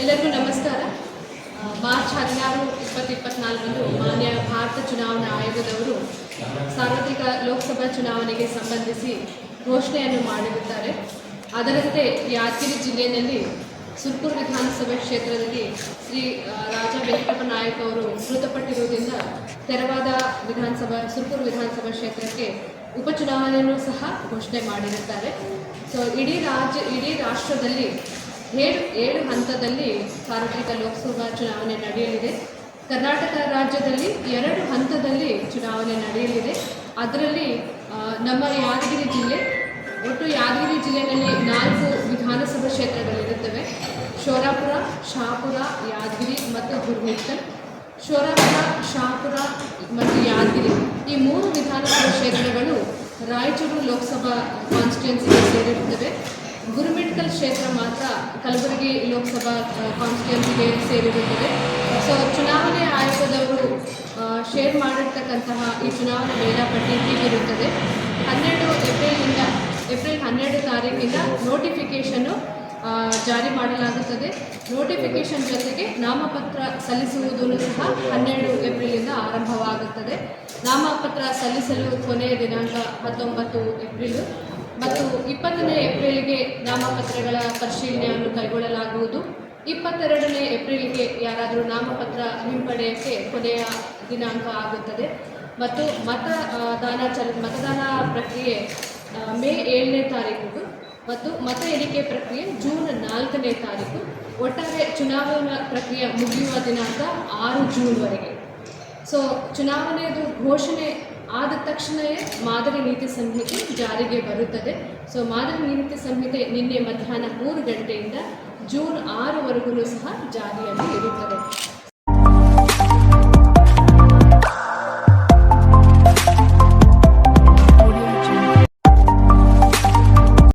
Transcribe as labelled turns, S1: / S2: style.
S1: ಎಲ್ಲರಿಗೂ ನಮಸ್ಕಾರ. ಮಾರ್ಚ್ ಹದಿನಾರು, ಇಪ್ಪತ್ತು ಇಪ್ಪತ್ನಾಲ್ಕರಂದು ಮಾನ್ಯ ಭಾರತ ಚುನಾವಣಾ ಆಯೋಗದವರು ಸಾರ್ವತ್ರಿಕ ಲೋಕಸಭಾ ಚುನಾವಣೆಗೆ ಸಂಬಂಧಿಸಿ ಘೋಷಣೆಯನ್ನು ಮಾಡಿರುತ್ತಾರೆ. ಅದರಂತೆ ಯಾದಗಿರಿ ಜಿಲ್ಲೆಯಲ್ಲಿ ಸುರ್ಪುರ್ ವಿಧಾನಸಭಾ ಕ್ಷೇತ್ರದಲ್ಲಿ ಶ್ರೀ ರಾಜ ವೆಂಕಟಪ್ಪ ನಾಯಕ್ ಅವರು ಮೃತಪಟ್ಟಿರುವುದರಿಂದ ತೆರವಾದ ವಿಧಾನಸಭಾ, ಸುರ್ಪುರ್ ವಿಧಾನಸಭಾ ಕ್ಷೇತ್ರಕ್ಕೆ ಉಪಚುನಾವಣೆಯನ್ನು ಸಹ ಘೋಷಣೆ ಮಾಡಿರುತ್ತಾರೆ. ಸೊ, ಇಡೀ ರಾಜ್ಯ, ಇಡೀ ರಾಷ್ಟ್ರದಲ್ಲಿ ಏಳು ಏಳು ಹಂತದಲ್ಲಿ ಸಾರ್ವತ್ರಿಕ ಲೋಕಸಭಾ ಚುನಾವಣೆ ನಡೆಯಲಿದೆ. ಕರ್ನಾಟಕ ರಾಜ್ಯದಲ್ಲಿ ಎರಡು ಹಂತದಲ್ಲಿ ಚುನಾವಣೆ ನಡೆಯಲಿದೆ. ಅದರಲ್ಲಿ ನಮ್ಮ ಯಾದಗಿರಿ ಜಿಲ್ಲೆ, ಒಟ್ಟು ಯಾದಗಿರಿ ಜಿಲ್ಲೆಯಲ್ಲಿ ನಾಲ್ಕು ವಿಧಾನಸಭಾ ಕ್ಷೇತ್ರಗಳಿರುತ್ತವೆ. ಶೋರಾಪುರ, ಶಾಪುರ, ಯಾದಗಿರಿ ಮತ್ತು ಗುರುಮಿಟ್ಟಲ್ ಶೋರಾಪುರ, ಶಾಪುರ ಮತ್ತು ಯಾದಗಿರಿ ಈ ಮೂರು ವಿಧಾನಸಭಾ ಕ್ಷೇತ್ರಗಳು ರಾಯಚೂರು ಲೋಕಸಭಾ ಕಾನ್ಸ್ಟಿಟ್ಯುನ್ಸಿಗೆ ಸೇರಿರುತ್ತವೆ. ಗುರುಮಿಟ್ಕಲ್ ಕ್ಷೇತ್ರ ಮಾತ್ರ ಕಲಬುರಗಿ ಲೋಕಸಭಾ ಕಾನ್ಸ್ಟಿಟ್ಯೂನ್ಸಿಗೆ ಸೇರಿರುತ್ತದೆ. ಸೊ ಚುನಾವಣೆ ಆಯೋಗದವರು ಶೇರ್ ಮಾಡಿರ್ತಕ್ಕಂತಹ ಈ ಚುನಾವಣೆ ವೇಳಾಪಟ್ಟಿ ಹೀಗಿರುತ್ತದೆ. ಹನ್ನೆರಡು ಏಪ್ರಿಲಿಂದ ಏಪ್ರಿಲ್ ಹನ್ನೆರಡು ತಾರೀಕಿಂದ ನೋಟಿಫಿಕೇಷನ್ನು ಜಾರಿ ಮಾಡಲಾಗುತ್ತದೆ. ನೋಟಿಫಿಕೇಷನ್ ಜೊತೆಗೆ ನಾಮಪತ್ರ ಸಲ್ಲಿಸುವುದನ್ನು ಸಹ ಹನ್ನೆರಡು ಏಪ್ರಿಲಿಂದ ಆರಂಭವಾಗುತ್ತದೆ. ನಾಮಪತ್ರ ಸಲ್ಲಿಸಲು ಕೊನೆಯ ದಿನಾಂಕ ಹತ್ತೊಂಬತ್ತು ಏಪ್ರಿಲ್. ಮತ್ತು ಇಪ್ಪತ್ತನೇ ಏಪ್ರಿಲ್ಗೆ ನಾಮಪತ್ರಗಳ ಪರಿಶೀಲನೆಯನ್ನು ಕೈಗೊಳ್ಳಲಾಗುವುದು. ಇಪ್ಪತ್ತೆರಡನೇ ಏಪ್ರಿಲ್ಗೆ ಯಾರಾದರೂ ನಾಮಪತ್ರ ಹಿಂಪಡೆಯೋಕ್ಕೆ ಕೊನೆಯ ದಿನಾಂಕ ಆಗುತ್ತದೆ. ಮತ್ತು ಮತದಾನ ಚಲ, ಮತದಾನ ಪ್ರಕ್ರಿಯೆ ಮೇ ಏಳನೇ ತಾರೀಕು ಮತ್ತು ಮತ ಎಣಿಕೆ ಪ್ರಕ್ರಿಯೆ ಜೂನ್ ನಾಲ್ಕನೇ ತಾರೀಕು. ಒಟ್ಟಾರೆ ಚುನಾವಣಾ ಪ್ರಕ್ರಿಯೆ ಮುಗಿಯುವ ದಿನಾಂಕ ಆರು ಜೂನ್ವರೆಗೆ. ಸೊ ಚುನಾವಣೆಯದು ಘೋಷಣೆ ಆದ ತಕ್ಷಣವೇ ಮಾದರಿ ನೀತಿ ಸಂಹಿತೆ ಜಾರಿಗೆ ಬರುತ್ತದೆ. ಸೊ ಮಾದರಿ ನೀತಿ ಸಂಹಿತೆ ನಿನ್ನೆ ಮಧ್ಯಾಹ್ನ ಮೂರು ಗಂಟೆಯಿಂದ ಜೂನ್ ಆರವರೆಗೂ ಸಹ ಜಾರಿಯಲ್ಲಿ ಇರುತ್ತದೆ.